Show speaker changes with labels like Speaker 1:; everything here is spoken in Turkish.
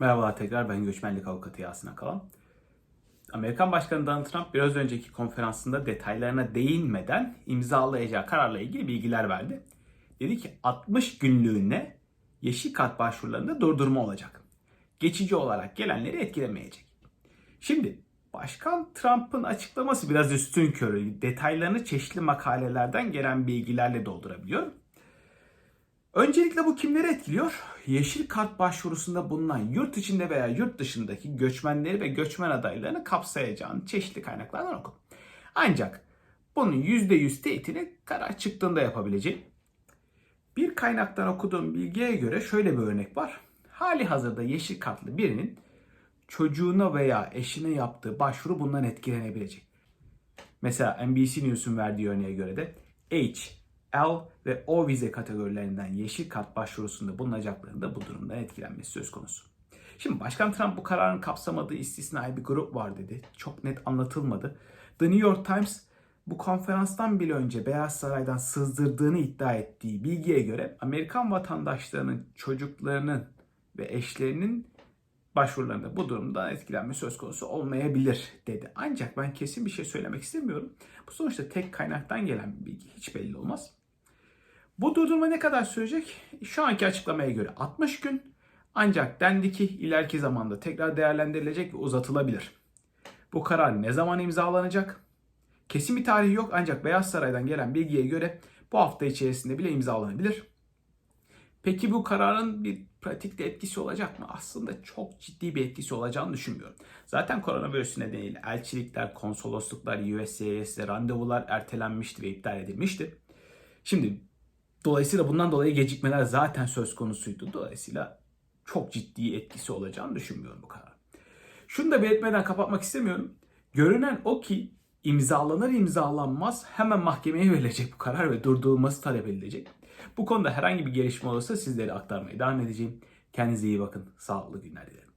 Speaker 1: Merhabalar tekrar ben göçmenlik avukatı Yasin Akalan. Amerikan Başkanı Donald Trump biraz önceki konferansında detaylarına değinmeden imzalayacağı kararla ilgili bilgiler verdi. Dedi ki 60 günlüğüne yeşil kart başvurularında durdurma olacak. Geçici olarak gelenleri etkilemeyecek. Şimdi Başkan Trump'ın açıklaması biraz üstün körü. Detaylarını çeşitli makalelerden gelen bilgilerle doldurabiliyor. Öncelikle bu kimleri etkiliyor? Yeşil kart başvurusunda bulunan yurt içinde veya yurt dışındaki göçmenleri ve göçmen adaylarını kapsayacağını çeşitli kaynaklardan okudum. Ancak bunun %100 teyitini karar çıktığında yapabileceğim. Bir kaynaktan okuduğum bilgiye göre şöyle bir örnek var. Hali hazırda yeşil kartlı birinin çocuğuna veya eşine yaptığı başvuru bundan etkilenebilecek. Mesela NBC News'un verdiği örneğe göre de H, L ve O vize kategorilerinden yeşil kart başvurusunda bulunacaklarının da bu durumdan etkilenmesi söz konusu. Şimdi Başkan Trump bu kararın kapsamadığı istisnai bir grup var dedi. Çok net anlatılmadı. The New York Times bu konferanstan bile önce Beyaz Saray'dan sızdırdığını iddia ettiği bilgiye göre Amerikan vatandaşlarının çocuklarının ve eşlerinin başvurularında bu durumdan etkilenme söz konusu olmayabilir dedi. Ancak ben kesin bir şey söylemek istemiyorum. Bu sonuçta tek kaynaktan gelen bir bilgi hiç belli olmaz. Bu durdurma ne kadar sürecek? Şu anki açıklamaya göre 60 gün ancak dendi ki ileriki zamanda tekrar değerlendirilecek ve uzatılabilir. Bu karar ne zaman imzalanacak? Kesin bir tarih yok ancak Beyaz Saray'dan gelen bilgiye göre bu hafta içerisinde bile imzalanabilir. Peki bu kararın bir pratikte etkisi olacak mı? Aslında çok ciddi bir etkisi olacağını düşünmüyorum. Zaten koronavirüs nedeniyle elçilikler, konsolosluklar, USCIS'de randevular ertelenmişti ve iptal edilmişti. Şimdi dolayısıyla bundan dolayı gecikmeler zaten söz konusuydu. Dolayısıyla çok ciddi etkisi olacağını düşünmüyorum bu karar. Şunu da belirtmeden kapatmak istemiyorum. Görünen o ki imzalanır imzalanmaz hemen mahkemeye verilecek bu karar ve durdurulması talep edilecek. Bu konuda herhangi bir gelişme olursa sizlere aktarmaya devam edeceğim. Kendinize iyi bakın. Sağlıklı günler dilerim.